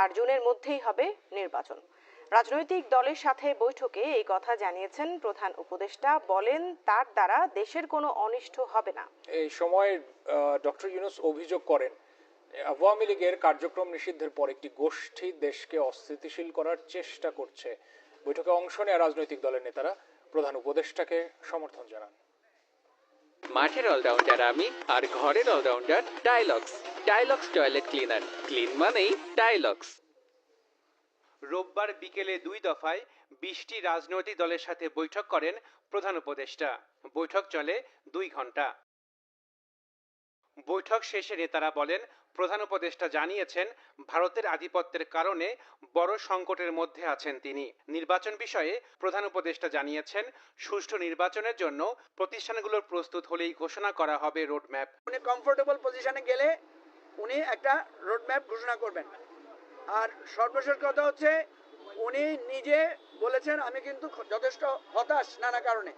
আর জুনের মধ্যেই হবে নির্বাচন। রাজনৈতিক দলের সাথে বৈঠকে এই কথা জানিয়েছেন প্রধান উপদেষ্টা। বলেন, তার দ্বারা দেশের কোনো অনিষ্ট হবে না। এই সময় ডক্টর ইউনুস অভিযোগ করেন, আওয়ামী লীগের কার্যক্রম নিষিদ্ধের পর একটি গোষ্ঠী দেশকে অস্থিতিশীল করার চেষ্টা করছে। বৈঠকে অংশ নেওয়া রাজনৈতিক দলের নেতারা প্রধান উপদেষ্টাকে সমর্থন জানান। মাঠের অলরাউন্ডার আমি আর ঘরের অলরাউন্ডার ডায়লগস। ডায়লগস টয়লেট ক্লিনার। ক্লিন মানেই ডায়লগস। রোববার বিকেলে দুই দফায় বিশটি রাজনৈতিক দলের সাথে বৈঠক করেন প্রধান উপদেষ্টা। বৈঠক চলে দুই ঘণ্টা বৈঠক শেষে নেতারা বলেন, প্রধান উপদেষ্টা জানিয়েছেন, ভারতের আধিপত্যের কারণে বড় সংকটের মধ্যে আছেন তিনি। নির্বাচন বিষয়ে প্রধান উপদেষ্টা জানিয়েছেন, সুষ্ঠু নির্বাচনের জন্য প্রতিষ্ঠানগুলোর প্রস্তুত হলেই ঘোষণা করা হবে রোডম্যাপ। উনি কমফোর্টেবল পজিশনে গেলে উনি একটা রোডম্যাপ ঘোষণা করবেন। আর সর্বশেষ কথা হচ্ছে, উনি নিজে বলেছেন, আমি কিন্তু যথেষ্ট হতাশ নানা কারণে।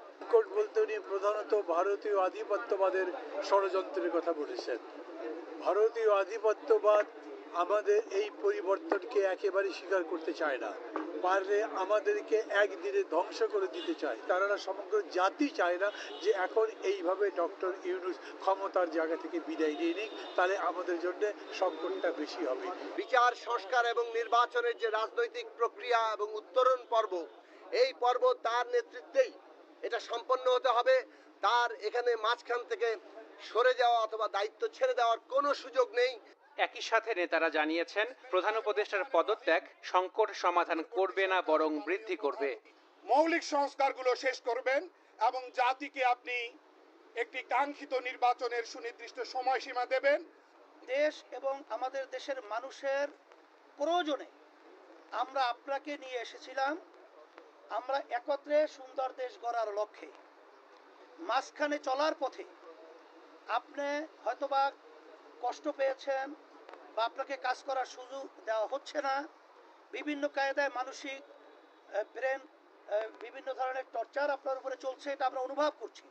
বলতে উনি প্রধানত ভারতীয় আধিপত্যবাদের ষড়যন্ত্রের কথা বলেছেন। ভারতীয় আধিপত্যবাদ আমাদের এই পরিবর্তনকে একেবারে স্বীকার করতে চায় না। পারলে আমাদেরকে একদিনে ধ্বংস করে দিতে চায়। তারা সমগ্র জাতি চায় না যে এখন এইভাবে ডক্টর ইউনুস ক্ষমতার জায়গা থেকে বিদায় নিয়ে নিক, তাহলে আমাদের জন্য সংকটটা বেশি হবে। বিচার, সংস্কার এবং নির্বাচনের যে রাজনৈতিক প্রক্রিয়া এবং উত্তরণ পর্ব, এই পর্ব তার নেতৃত্বেই এটা সম্পন্ন হতে হবে। তার এখানে মাঝখান থেকে সরে যাওয়া অথবা দায়িত্ব ছেড়ে দেওয়ার কোনো সুযোগ নেই। একই সাথে নেতারা জানিয়েছেন প্রধান উপদেষ্টার পদত্যাগ সংকট সমাধান করবে না বরং বৃদ্ধি করবে। মৌলিক সংস্কারগুলো শেষ করবেন এবং জাতিকে আপনি একটি কাঙ্ক্ষিত নির্বাচনের সুনির্দিষ্ট সময়সীমা দেবেন। দেশ এবং আমাদের দেশের মানুষের প্রয়োজনে আমরা আপনাকে নিয়ে এসেছিলাম। আমরা একত্রে সুন্দর দেশ গড়ার লক্ষ্যে। মাঝখানে চলার পথে আপনি হয়তোবা কষ্ট পেয়েছেন বা আপনাকে কাজ করার সুযোগ দেওয়া হচ্ছে না বিভিন্ন কায়দায় মানসিক ব্রেন বিভিন্ন ধরনের টর্চার আপনার উপরে চলছে এটা আমরা অনুভব করছি।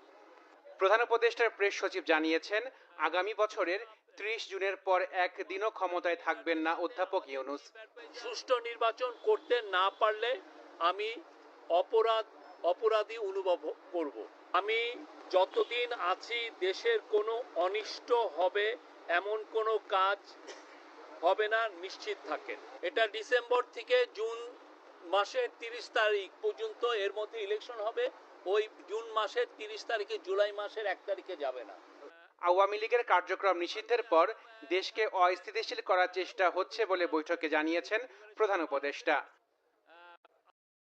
প্রধান উপদেষ্টার প্রেস সচিব জানিয়েছেন আগামী বছরের ত্রিশ জুনের পর একদিনও ক্ষমতায় থাকবেন না অধ্যাপক ইউনুস। সুষ্ঠু নির্বাচন করতে না পারলে আমি অপরাধ অপরাধী অনুভব করব। আমি যতদিন আছি দেশের কোনো অনিষ্ট হবে এমন কোনো কাজ হবে না, নিশ্চিত থাকেন। এটা ডিসেম্বর থেকে জুন মাসের তিরিশ তারিখ পর্যন্ত এর মধ্যে ইলেকশন হবে। ওই জুন মাসের তিরিশ তারিখে জুলাই মাসের এক তারিখে যাবে না। আওয়ামী লীগের কার্যক্রম নিষিদ্ধের পর দেশকে অস্থিতিশীল করার চেষ্টা হচ্ছে বলে বৈঠকে জানিয়েছেন প্রধান উপদেষ্টা।